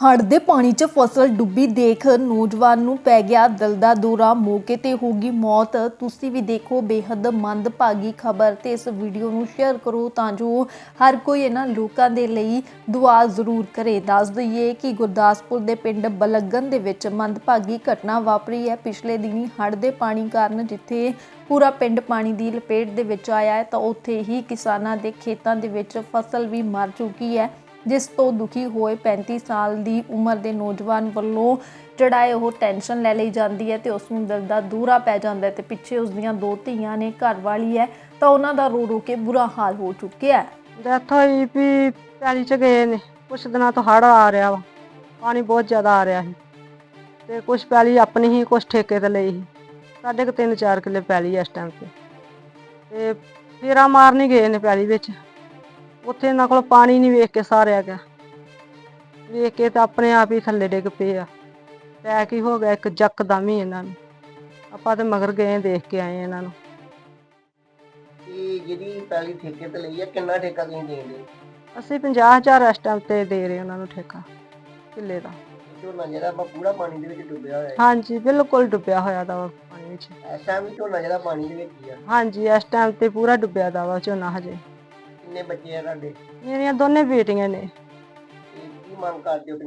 ਹੜ੍ਹ ਦੇ ਪਾਣੀ 'ਚ ਫਸਲ ਡੁੱਬੀ ਦੇਖ ਨੌਜਵਾਨ ਨੂੰ ਪੈ ਗਿਆ ਦਿਲ ਦਾ ਦੌਰਾ। ਮੌਕੇ ਤੇ ਹੋ ਗਈ ਮੌਤ। ਤੁਸੀਂ ਵੀ ਦੇਖੋ, ਬੇਹੱਦ ਮੰਦਭਾਗੀ ਖਬਰ ਤੇ ਇਸ ਵੀਡੀਓ ਨੂੰ ਸ਼ੇਅਰ ਕਰੋ ਤਾਂ ਜੋ ਹਰ ਕੋਈ ਇਹਨਾਂ ਲੋਕਾਂ ਦੇ ਲਈ ਦੁਆ ਜ਼ਰੂਰ ਕਰੇ। ਦੱਸ ਦਈਏ ਕਿ ਗੁਰਦਾਸਪੁਰ ਦੇ ਪਿੰਡ ਬਲਗਨ ਦੇ ਵਿੱਚ ਮੰਦਭਾਗੀ ਘਟਨਾ ਵਾਪਰੀ ਹੈ। ਪਿਛਲੇ ਦਿਨੀ ਹੜ੍ਹ ਦੇ ਪਾਣੀ ਕਾਰਨ ਜਿੱਥੇ ਪੂਰਾ ਪਿੰਡ ਪਾਣੀ ਦੀ ਲਪੇਟ ਦੇ ਵਿੱਚ ਆਇਆ ਹੈ, ਤਾਂ ਉੱਥੇ ਹੀ ਕਿਸਾਨਾਂ ਦੇ ਖੇਤਾਂ ਦੇ ਵਿੱਚ ਫਸਲ ਵੀ ਮਰ ਚੁੱਕੀ ਹੈ। ਜਿਸ ਤੋਂ ਦੁਖੀ ਹੋਏ 35 ਸਾਲ ਦੀ ਉਮਰ ਦੇ ਨੌਜਵਾਨ ਵੱਲੋਂ ਚੜਾਏ ਉਹ ਟੈਨਸ਼ਨ ਲੈ ਲਈ ਜਾਂਦੀ ਹੈ ਤੇ ਉਸ ਨੂੰ ਦਿਲ ਦਾ ਦੂਰਾ ਪੈ ਜਾਂਦਾ ਹੈ ਤੇ ਪਿੱਛੇ ਉਸ ਦੀਆਂ ਦੋ ਧੀਆਂ ਨੇ ਘਰ ਵਾਲੀ ਹੈ, ਤਾਂ ਉਹਨਾਂ ਦਾ ਰੋ ਰੋ ਕੇ ਬੁਰਾ ਹਾਲ ਹੋ ਚੁੱਕਿਆ ਹੈ। ਡੈਥ ਹੋਈ ਵੀ ਪੈਲੀ ਚ ਗਏ ਨੇ, ਕੁਛ ਦਿਨਾਂ ਤੋਂ ਹੜ ਆ ਰਿਹਾ ਵਾ, ਪਾਣੀ ਬਹੁਤ ਜ਼ਿਆਦਾ ਆ ਰਿਹਾ ਸੀ। ਤੇ ਕੁਛ ਪੈਲੀ ਆਪਣੀ ਹੀ, ਕੁਛ ਠੇਕੇ ਤੇ ਲਈ ਸੀ। ਸਾਡੇ ਕੋ ਤਿੰਨ ਚਾਰ ਕਿੱਲੇ ਪੈਲੀ ਆ ਇਸ ਟਾਈਮ ਤੇ। ਤੇ ਫੇਰਾ ਮਾਰਨ ਗਏ ਨੇ ਪੈਲੀ ਵਿੱਚ। ਉੱਥੇ ਇਹਨਾਂ ਕੋਲ ਪਾਣੀ ਨਹੀਂ ਵੇਖ ਕੇ ਸਾਰਿਆ ਗਿਆ। ਵੇਖ ਕੇ ਤਾਂ ਆਪਣੇ ਆਪ ਹੀ ਥੱਲੇ ਡਿੱਗ ਪਏ ਆ। ਟੈਕ ਹੀ ਹੋ ਗਿਆ ਇੱਕ ਜੱਕਦਮ ਹੀ ਇਹਨਾਂ ਨੂੰ। ਆਪਾਂ ਤੇ ਮਗਰ ਗਏ ਦੇਖ ਕੇ ਆਏ ਇਹਨਾਂ ਨੂੰ। ਇਹ ਜਿਹੜੀ ਪਹਿਲੀ ਠੇਕੇ ਤੇ ਲਈ ਹੈ ਕਿੰਨਾ ਠੇਕਾ ਤੁਸੀਂ ਦੇਂਦੇ ਅਸੀਂ 50000 ਇਸ ਟਾਈਮ ਤੇ ਦੇ ਰਹੇ ਉਹਨਾਂ ਨੂੰ ਠੇਕਾ ਕਿੱਲੇ ਦਾ। ਝੋਨਾ ਜਿਹੜਾ ਆਪਾਂ ਪੂਰਾ ਪਾਣੀ ਦੇ ਵਿੱਚ ਡੁੱਬਿਆ ਹੋਇਆ ਹੈ। ਹਾਂਜੀ ਬਿਲਕੁਲ ਡੁੱਬਿਆ ਹੋਇਆ ਦਾ ਵਾ ਪਾਣੀ ਵਿੱਚ। ਟਾਈਮ ਵੀ ਝੋਨਾ ਜਿਹੜਾ ਪਾਣੀ ਦੇ ਵਿੱਚ ਹੀ ਆ। ਹਾਂਜੀ ਇਸ ਟਾਈਮ ਤੇ ਪੂਰਾ ਡੁੱਬਿਆ ਦਾ ਵਾ ਝੋਨਾ ਹਜੇ। ਕਿੰਨੇ ਬੱਚੇ ਆ ਤੁਹਾਡੇ ਮੇਰੀਆਂ ਦੋਨੇ ਬੇਟੀਆਂ ਨੇ। ਤੇ ਕੀ ਮੰਗ ਕਰਦੇ ਹੋ?